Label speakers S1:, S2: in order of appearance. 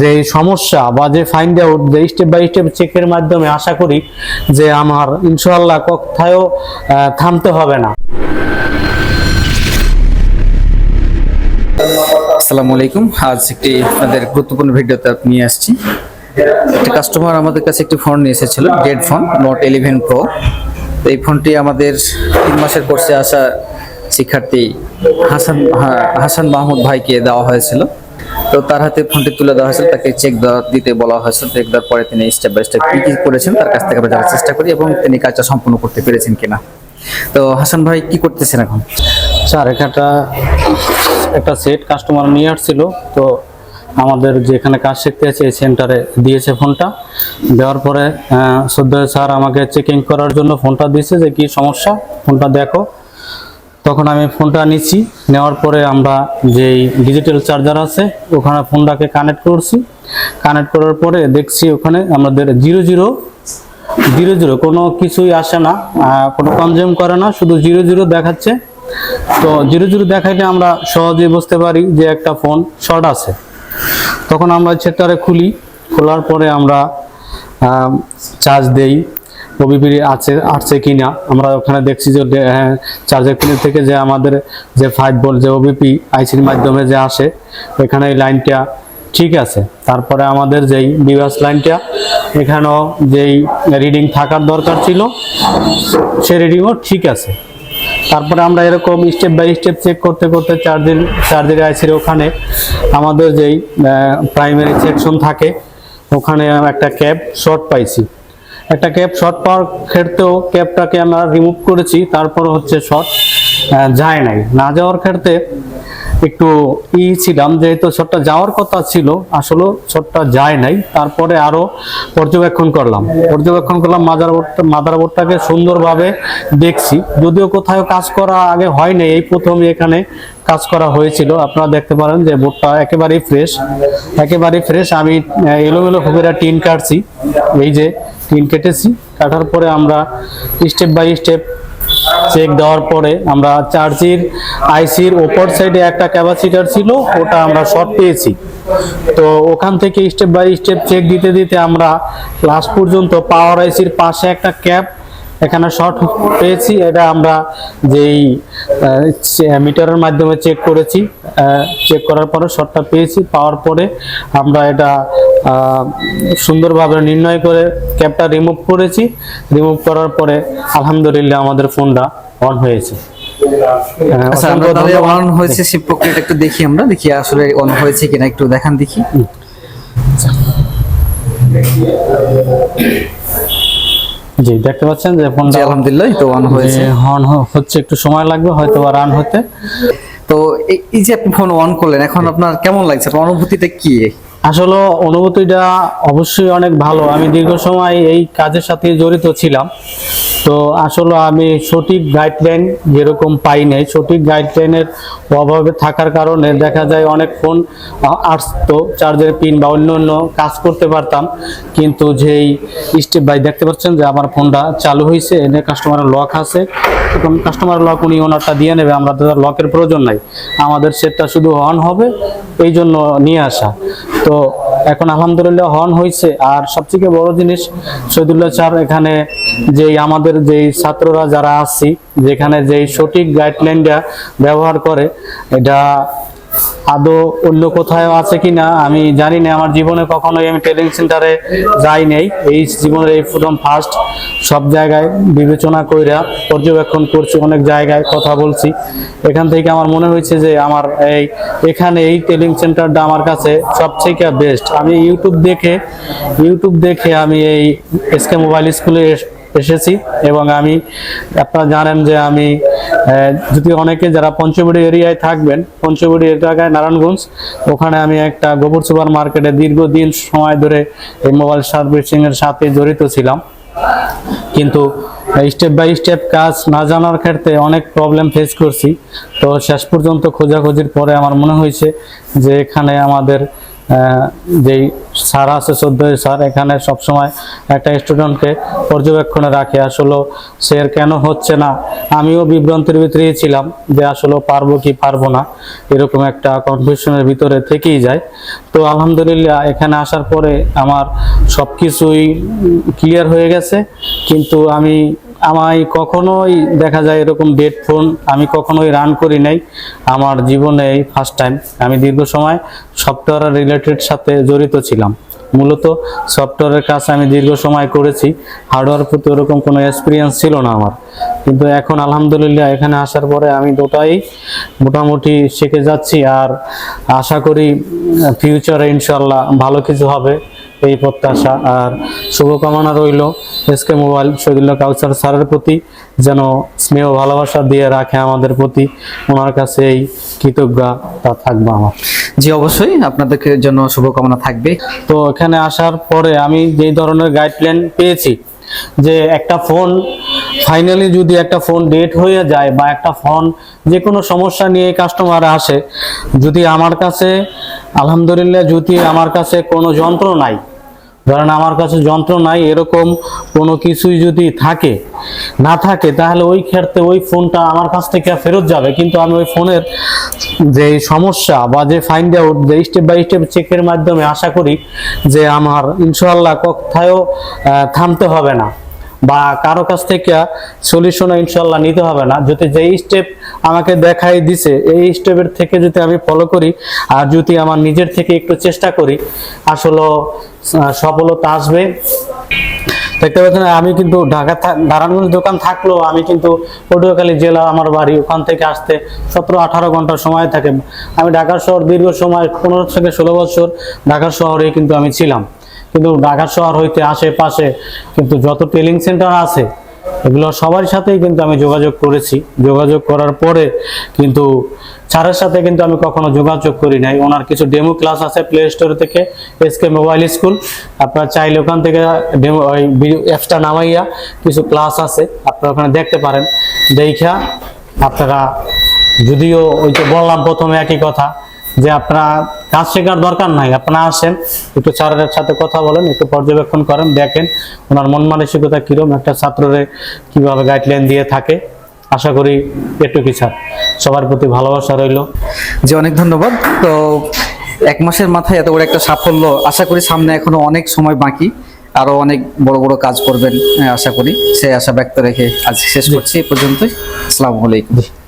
S1: যে সমস্যা বা যে ফাইন্ড আউট যে স্টেপ বাই স্টেপ চেকের মাধ্যমে আশা করি যে আমার ইনশাল্লাহ কোথায়ও থামতে হবে না।
S2: আসসালামু আলাইকুম। আজ একটি আপনাদের গুরুত্বপূর্ণ ভিডিওতে নিয়ে আসছি। একটা কাস্টমার আমাদের কাছে একটি ফোন নিয়ে এসেছিল dead phone note eleven pro তো এই ফোনটি আমাদের তিন মাসের কোর্সে আসা শিক্ষার্থী হাসান হাসান মাহমুদ ভাইকে দেওয়া হয়েছিল। তো তার হাতে ফোনটি তুলে দেওয়া হয়েছিল, তাকে চেক দিতে বলা হয়েছিল। চেক দেওয়ার পরে তিনি স্টেপ বাই স্টেপ কি কি করেছেন তার কাছ থেকে আমরা জানার চেষ্টা করি এবং তিনি কাজটা সম্পূর্ণ করতে পেরেছেন কিনা। তো হাসান ভাই, কি করতেছেন এখন?
S1: স্যার, এখানটা একটা সেট কাস্টমার নিয়ে আসছিল তো আমাদের যেখানে কাজ শিখতে আছে এই সেন্টারে দিয়েছে ফোনটা। দেওয়ার পরে সদ্য স্যার আমাকে চেকিং করার জন্য ফোনটা দিয়েছে যে কি সমস্যা, ফোনটা দেখো। তখন আমি ফোনটা নিচ্ছি। নেওয়ার পরে আমরা যেই ডিজিটাল চার্জার আছে, ওখানে ফোনটাকে কানেক্ট করছি। কানেক্ট করার পরে দেখছি ওখানে আমাদের জিরো জিরো জিরো জিরো কোনো কিছুই আসে না কোনো কনজিউম করে না, শুধু জিরো জিরো দেখাচ্ছে। তো জিরো জিরো দেখাইলে আমরা সহজেই বুঝতে পারি যে একটা ফোন শর্ট আছে। তখন আমরা সেটারে খুলি। খোলার পরে আমরা চার্জ দেই। ওবিপি আছে, আসছে কিনা, আমরা ওখানে দেখছি যে চার্জার কিনে থেকে যে আমাদের যে ফাইভ ভোল্ট যে ওবিপি আইসির মাধ্যমে যে আসে, এখানে এই লাইনটা ঠিক আছে। তারপরে আমাদের যেই বিভাস লাইনটা এখানেও যেই রিডিং থাকার দরকার ছিল, সে রিডিংও ঠিক আছে। তারপরে আমরা এরকম স্টেপ বাই স্টেপ চেক করতে করতে চার্জের চার্জের আইসির ওখানে আমাদের যেই প্রাইমারি সেকশন থাকে, ওখানে একটা ক্যাব শর্ট পাইছি। একটা ক্যাপ শর্ট পাওয়ার ক্ষেত্রেও ক্যাপটাকে আমরা রিমুভ করেছি তারপর হচ্ছে শর্ট যায় নাই। না যাওয়ার ক্ষেত্রে একটু ই ছিলাম, যেহেতু শটটা যাওয়ার কথা ছিল আসলে শটটা যায় নাই। তারপরে আরও পর্যবেক্ষণ করলাম। পর্যবেক্ষণ করলাম মাদারবোর্ডটা মাদারবোর্ডটাকে সুন্দরভাবে দেখছি। যদিও কোথাও কাজ করা আগে হয় নাই, এই প্রথম এখানে কাজ করা হয়েছিল। আপনারা দেখতে পারেন যে বোর্ডটা একেবারেই ফ্রেশ একেবারেই ফ্রেশ আমি এলোমেলো খুবেরা টিন কাটছি। এই যে টিন কেটেছি। কাটার পরে আমরা স্টেপ বাই স্টেপ চেক দেওয়ার পরে আমরা চার্জির আইসির ওপর সাইডে একটা ক্যাপাসিটার ছিল, ওটা আমরা শর্ট পেয়েছি। তো ওখান থেকে স্টেপ বাই স্টেপ চেক দিতে দিতে আমরা লাস্ট পর্যন্ত পাওয়ার আইসির পাশে একটা ক্যাপ এখানে শর্ট পেয়েছি। এটা আমরা যেই মিটারের মাধ্যমে চেক করেছি চেক করার পরে শর্টটা পেয়েছি। পাওয়ার পরে আমরা এটা সুন্দরভাবে নির্ণয় করে ক্যাপটা রিমুভ করেছি। রিমুভ করার পরে আলহামদুলিল্লাহ আমাদের ফোনটা অন হয়েছে। আহ,
S2: আচ্ছা
S1: অসংখ্য
S2: আমরা অন হয়েছে সেই প্রক্রিয়াটা একটু দেখি আমরা দেখি আসলে অন হয়েছে কিনা একটু দেখান দেখি।
S1: জি দেখতে পাচ্ছেন যে ফোনটা
S2: আলহামদুলিল্লাহ তো অন হয়েছে।
S1: অন হচ্ছে একটু সময় লাগবে হয়তো বা রান হতে।
S2: তো এই- এই যে আপনি ফোন অন করলেন এখন আপনার কেমন লাগছে? আপনার অনুভূতিটা কি?
S1: আসলে অনুভূতিটা অবশ্যই অনেক ভালো। আমি দীর্ঘ সময় এই কাজের সাথে জড়িত ছিলাম। তো আসলে আমি সঠিক গাইডলাইন যেরকম পাই নাই, সঠিক গাইডলাইনের অভাবে থাকার কারণে দেখা যায় অনেক ফোন আসতো চার্জের পিন বা অন্য অন্য কাজ করতে পারতাম। কিন্তু যেই স্টেপ বাই দেখতে পাচ্ছেন যে আমার ফোনটা চালু হয়েছে এনে কাস্টমারের লক আছে। এখন কাস্টমার লক উনি ওনারটা দিয়ে নেবে, আমরা তো লকের প্রয়োজন নাই। আমাদের সেটটা শুধু অন হবে এই জন্য নিয়ে আসা। তো এখন আলহামদুলিল্লাহ হন হয়েছে আর সবথেকে বড় জিনিস, শহীদুল্লাহ স্যার এখানে যে আমাদের যেই ছাত্ররা যারা আছি, যেখানে যেই সঠিক গাইডলাইনটা ব্যবহার করে, এটা আদৌ অন্য কোথাও আছে কিনা, আমি জানি না। আমার জীবনে কখনোই আমি ট্রেনিং সেন্টারে যাই নাই। এই জীবনের এই প্রথম ফার্স্ট সব জায়গায় বিবেচনা কইরা পর্যবেক্ষণ করছি, অনেক জায়গায় কথা বলছি। এখান থেকে আমার মনে হয়েছে যে আমার এই, এখানে এই ট্রেনিং সেন্টারটা আমার কাছে সবথেকে বেস্ট আমি ইউটিউব দেখে ইউটিউব দেখে আমি এই এসকে মোবাইল স্কুলে এসেছি এবং আমি, আপনারা জানেন যে আমি যদি অনেকে যারা পঞ্চবড়ি এরিয়ায় থাকবেন পঞ্চবড়ি এলাকায় নারায়ণগঞ্জ, ওখানে আমি একটা গোবর সুপার মার্কেটে দীর্ঘদিন সময় ধরে এই মোবাইল সার্ভিসিং এর সাথে জড়িত ছিলাম। কিন্তু স্টেপ বাই স্টেপ কাজ না জানার ক্ষেত্রে অনেক প্রবলেম ফেস করছি। তো শেষ পর্যন্ত খোঁজাখুঁজির পরে আমার মনে হয়েছে যে এখানে আমাদের যেই স্যার আছে, চোদ্দই স্যার, এখানে সবসময় একটা স্টুডেন্টকে পর্যবেক্ষণে রাখে। আসলে সে এর কেন হচ্ছে না? আমিও বিভ্রান্তির ভিতরেই ছিলাম যে আসলে পারব কি পারব না। এরকম একটা কনফিউশনের ভিতরে থেকেই যায়। তো আলহামদুলিল্লাহ, এখানে আসার পরে আমার সব কিছুই ক্লিয়ার হয়ে গেছে। কিন্তু আমি আমায় কখনোই দেখা যায় এরকম ডেড ফোন আমি কখনোই রান করি নাই। আমার জীবনে এই ফার্স্ট টাইম আমি দীর্ঘ সময় সফটওয়্যার রিলেটেড সাথে জড়িত ছিলাম। মূলত সফটওয়্যারের কাজ আমি দীর্ঘ সময় করেছি। হার্ডওয়্যার প্রতি ওরকম কোনো এক্সপিরিয়েন্স ছিল না আমার। কিন্তু এখন আলহামদুলিল্লাহ এখানে আসার পরে আমি দুটাই মোটামুটি শিখে যাচ্ছি আর আশা করি ফিউচারে ইনশাল্লাহ ভালো কিছু হবে। এই প্রত্যাশা আর শুভকামনা রইল এসকে মোবাইল শহীদুল্লাহ কাউসার স্যারের প্রতি যেন স্নেহ ভালোবাসা দিয়ে রাখে আমাদের প্রতি। ওনার কাছে এই কৃতজ্ঞতা থাকবে আমার।
S2: জি অবশ্যই আপনাদেরকে জন্য শুভকামনা থাকবে।
S1: তো এখানে আসার পরে আমি যেই ধরনের গাইডলাইন পেয়েছি যে একটা ফোন ফাইনালি যদি একটা ফোন ডেট হয়ে যায় বা একটা ফোন যে কোনো সমস্যা নিয়ে কাস্টমার আসে যদি আমার কাছে আলহামদুলিল্লাহ যদি আমার কাছে কোনো যন্ত্র নাই ধরেন আমার কাছে যন্ত্র নাই, এরকম কোনো কিছুই যদি থাকে, না থাকে, তাহলে ওই ক্ষেত্রে ওই ফোনটা আমার কাছ থেকে ফেরত যাবে। কিন্তু আমি ওই ফোনের যে সমস্যা বা যে ফাইন্ড আউট যে স্টেপ বাই স্টেপ চেকের মাধ্যমে আশা করি যে আমার ইনশাল্লাহ কোথায়ও থামতে হবে না বা কারও কাছ থেকে সলিউশন ইনশাল্লাহ নিতে হবে না। যদি যেই স্টেপ আমাকে দেখাই দিছে, এই স্টেপের থেকে যদি আমি ফলো করি, আর যদি আমার নিজের থেকে একটু চেষ্টা করি, আসলে সফলতা আসবে। দেখতে পাচ্ছেন, আমি কিন্তু ঢাকা নারায়ণগঞ্জ দোকান থাকলেও আমি কিন্তু পটুয়াখালী জেলা আমার বাড়ি, ওখান থেকে আসতে সতেরো আঠারো ঘণ্টা সময় থাকে। আমি ঢাকার শহর দীর্ঘ সময়, পনেরো থেকে ষোলো বছর ঢাকা শহরে কিন্তু আমি ছিলাম। কিন্তু ঢাকা শহর হইতে আশেপাশে কিন্তু যত ট্রেনিং সেন্টার আছে এগুলো সবার সাথেই কিন্তু আমি যোগাযোগ করেছি। যোগাযোগ করার পরে কিন্তু স্যারের সাথে কিন্তু আমি কখনো যোগাযোগ করি নাই। ওনার কিছু ডেমো ক্লাস আছে প্লে স্টোর থেকে এসকে মোবাইল স্কুল আপনারা চাইলে ওখান থেকে ডেমো ওই অ্যাপসটা নামাইয়া কিছু ক্লাস আছে, আপনারা ওখানে দেখতে পারেন। দেখা আপনারা যদিও ওই যে বললাম প্রথমে একই কথা যে আপনারা কাজ শেখার দরকার নাই। আপনারা আসেন একটু স্যারের সাথে কথা বলেন একটু পর্যবেক্ষণ করেন দেখেন ওনার মন মানসিকতা কিরম একটা ছাত্ররে কীভাবে গাইডলাইন দিয়ে থাকে। আশা করি এটুকুই স্যার সবার প্রতি ভালোবাসা রইল।
S2: জি অনেক ধন্যবাদ। তো এক মাসের মাথায় এত বড় একটা সাফল্য আশা করি সামনে এখনও অনেক সময় বাকি। আরও অনেক বড় বড় কাজ করবেন আশা করি। সেই আশা ব্যক্ত রেখে আজ শেষ করছি এই পর্যন্তই। আসসালামু আলাইকুম।